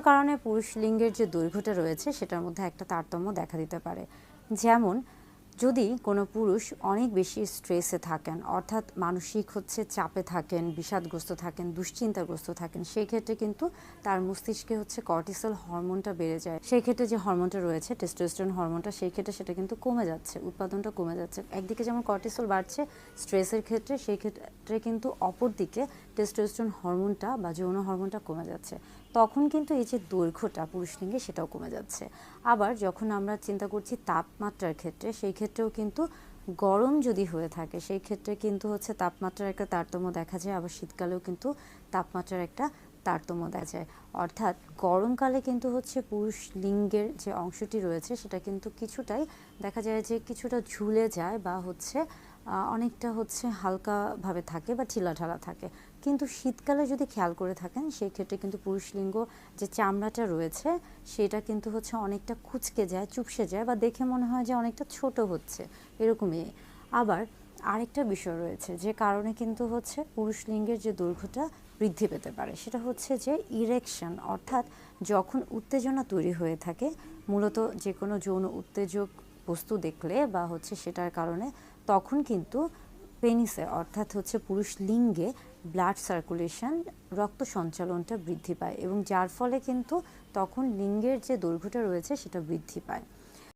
কারণে পুরুষ লিঙ্গের যে দৈর্ঘ্যটা রয়েছে, সেটার মধ্যে একটা তারতম্য দেখা দিতে পারে। যেমন, যদি কোনো পুরুষ অনেক বেশি স্ট্রেসে থাকেন, অর্থাৎ মানসিক হচ্ছে চাপে থাকেন, বিষাদগ্রস্ত থাকেন, দুশ্চিন্তাগ্রস্ত থাকেন, সেই ক্ষেত্রে কিন্তু তার মস্তিষ্কে হচ্ছে কর্টিসল হরমোনটা বেড়ে যায়। সেই ক্ষেত্রে যে হরমোনটা রয়েছে টেস্টোস্টেরন হরমোনটা সেই ক্ষেত্রে সেটা কিন্তু কমে যাচ্ছে, উৎপাদনটা কমে যাচ্ছে। একদিকে যেমন কর্টিসল বাড়ছে স্ট্রেসের ক্ষেত্রে, সেই ক্ষেত্রে কিন্তু অপরদিকে টেস্টোস্টেরন হরমোনটা বা যৌন হরমোনটা কমে যাচ্ছে। তখন কিন্তু এই যে দৈর্ঘ্যটা পুরুষলিঙ্গে সেটাও কমে যাচ্ছে। আবার যখন আমরা চিন্তা করছি তাপমাত্রার ক্ষেত্রে, সেই ক্ষেত্রেও কিন্তু গরম যদি হয়ে থাকে, সেই ক্ষেত্রে কিন্তু হচ্ছে তাপমাত্রার একটা তারতম্য দেখা যায়, আবার শীতকালেও কিন্তু তাপমাত্রার একটা তারতম্য দেখা যায়। অর্থাৎ গরমকালে কিন্তু হচ্ছে পুরুষ লিঙ্গের যে অংশটি রয়েছে, সেটা কিন্তু কিছুটাই দেখা যায় যে কিছুটা ঝুলে যায় বা হচ্ছে অনেকটা হচ্ছে হালকাভাবে থাকে বা ঢিলাঢালা থাকে। কিন্তু শীতকালে যদি খেয়াল করে থাকেন সেই ক্ষেত্রে কিন্তু পুরুষ লিঙ্গ যে চামড়াটা রয়েছে, সেটা কিন্তু হচ্ছে অনেকটা কুচকে যায়, চুপসে যায় বা দেখে মনে হয় যে অনেকটা ছোট হচ্ছে, এরকমই। আবার আরেকটা বিষয় রয়েছে, যে কারণে কিন্তু হচ্ছে পুরুষ লিঙ্গের যে দৈর্ঘ্যটা বৃদ্ধি পেতে পারে, সেটা হচ্ছে যে ইরেকশন অর্থাৎ যখন উত্তেজনা তৈরি হয়ে থাকে, মূলত যে কোনো যৌন উত্তেজক বস্তু দেখলে বা হচ্ছে সেটার কারণে তখন কিন্তু পেনিসে, অর্থাৎ হচ্ছে পুরুষ লিঙ্গে ব্লাড সার্কুলেশন রক্ত সঞ্চালনটা বৃদ্ধি পায় এবং যার ফলে কিন্তু তখন লিঙ্গের যে দৈর্ঘ্যটা রয়েছে সেটা বৃদ্ধি পায়।